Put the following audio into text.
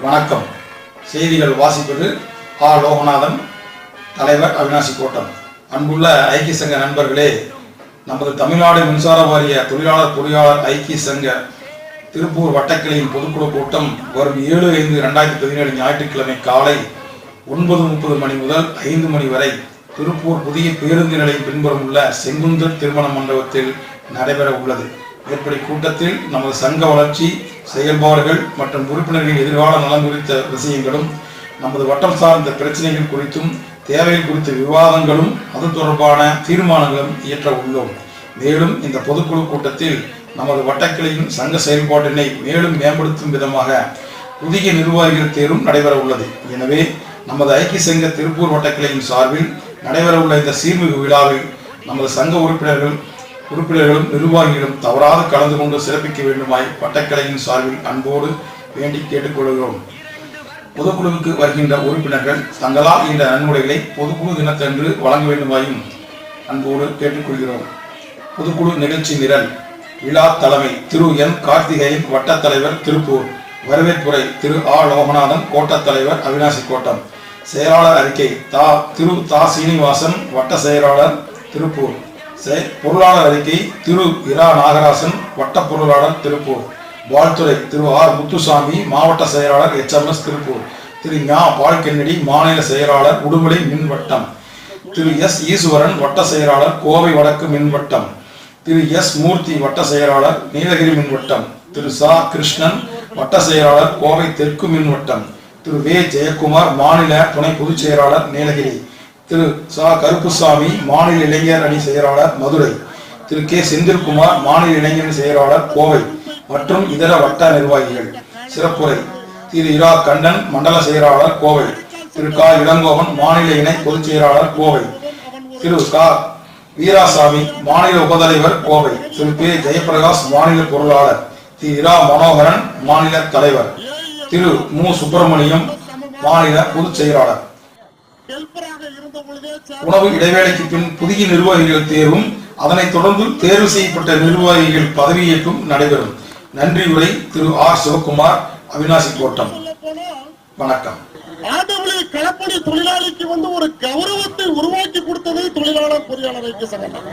வணக்கம். செய்திகள் வாசிப்பது ஆ லோகநாதன் தலைவர் அவினாசி கோட்டம். அன்புள்ள ஐக்கிய சங்க நண்பர்களே நமது தமிழ்நாடு மின்சார வாரிய தொழிலாளர் பொறியாளர் ஐக்கிய சங்க திருப்பூர் வட்டக்கிளையின் பொதுக்குழு கூட்டம் வரும் ஏழு ஐந்து ரெண்டாயிரத்தி பதினேழு ஞாயிற்றுக்கிழமை காலை ஒன்பது முப்பது மணி முதல் ஐந்து மணி வரை திருப்பூர் புதிய பேருந்து நிலையம் பின்புறம் உள்ள செங்குந்தர் திருமண மண்டபத்தில் நடைபெற உள்ளது மேற்படி கூட்டத்தில் நமது சங்க வளர்ச்சி செயல்பாடுகள் மற்றும் உறுப்பினர்களின் எதிர்கால நலன் குறித்த விஷயங்களும் நமது வட்டம் சார்ந்த பிரச்சனைகள் குறித்தும் தேவைகள் குறித்த விவாதங்களும் அது தொடர்பான தீர்மானங்களும் இயற்ற உள்ளோம். மேலும் இந்த பொதுக்குழு கூட்டத்தில் நமது வட்டக்கிளையின் சங்க செயல்பாட்டினை மேலும் மேம்படுத்தும் விதமாக புதிய நிர்வாகிகள் தேர்வும் நடைபெற உள்ளது. எனவே நமது ஐக்கிய சங்க திருப்பூர் வட்டக்கிளையின் சார்பில் நடைபெறவுள்ள இந்த சீர்மிகு விழாவில் நமது சங்க உறுப்பினர்கள் உறுப்பினர்களும் நிர்வாகிகளும் தவறாக கலந்து கொண்டு சிறப்பிக்க வேண்டுமாய் வட்டக்கலையின் சார்பில் அன்போடு வேண்டி கேட்டுக்கொள்கிறோம். பொதுக்குழுவுக்கு வருகின்ற உறுப்பினர்கள் தங்களால் இந்த நன்முறைகளை பொதுக்குழு தினத்தன்று வழங்க வேண்டுமாயும் அன்போடு கேட்டுக்கொள்கிறோம். பொதுக்குழு நிகழ்ச்சி நிரல் விழா தலைமை திரு என் கார்த்திகேயன் வட்டத் தலைவர் திருப்பூர் வரவேற்புரை திரு ஆ. லோகநாதன் கோட்டத் தலைவர் அவினாசி கோட்டம் செயலாளர் அறிக்கை தா. திரு. தா. சீனிவாசன் வட்ட செயலாளர் திருப்பூர். பொருளாளர் அறிக்கை திரு இரா நாகராசன் வட்ட பொருளாளர் திருப்பூர். வாழ்த்துறை திரு ஆர் முத்துசாமி மாவட்ட செயலாளர் எச்எம்எஸ் திருப்பூர். திரு ஞா. பால் கென்னடி மாநில செயலாளர் உடுமலை மின்வட்டம். திரு எஸ். ஈஸ்வரன் வட்ட செயலாளர் கோவை வடக்கு மின்வட்டம். திரு எஸ். மூர்த்தி வட்ட செயலாளர் நீலகிரி மின்வட்டம். திரு சா. கிருஷ்ணன் வட்ட செயலாளர் கோவை தெற்கு மின்வட்டம். திரு வே. ஜெயக்குமார் மாநில துணை பொதுச் செயலாளர் நீலகிரி. திரு சா. கருப்புசாமி மாநில இளைஞர் அணி செயலாளர் மதுரை. திரு. கே. செந்தில்குமார் மாநில இளைஞர் செயலாளர் கோவை மற்றும் இதர வட்ட நிர்வாகிகள். சிறப்புரை. திரு. இரா. கண்ணன் மண்டல செயலாளர் கோவை. திரு. கா. இளங்கோவன் மாநில இணை பொதுச் செயலாளர் கோவை. திரு. கா. வீராசாமி மாநில உபதலைவர் கோவை. திரு. பே ஜெயபிரகாஷ் மாநில பொருளாளர். திரு இரா. மனோகரன் மாநில தலைவர். திரு. மு. சுப்பிரமணியம் மாநில பொதுச் செயலாளர். உணவு இடைவேளைக்கு பின் புதிய நிர்வாகிகள் தேர்வும் அதனைத் தொடர்ந்து தேர்வு செய்யப்பட்ட நிர்வாகிகள் பதவியேற்பும் நடைபெறும். நன்றி உரை திரு ஆர் சிவகுமார் அவினாசி கோட்டம் வணக்கம். ஆண்டவர்களே களப்பணி தொழிலாளிக்கு வந்து ஒரு கௌரவத்தை உருவாக்கி கொடுத்தது தொழிலாளர் பொறியாளர் ஐக்கிய சங்கம்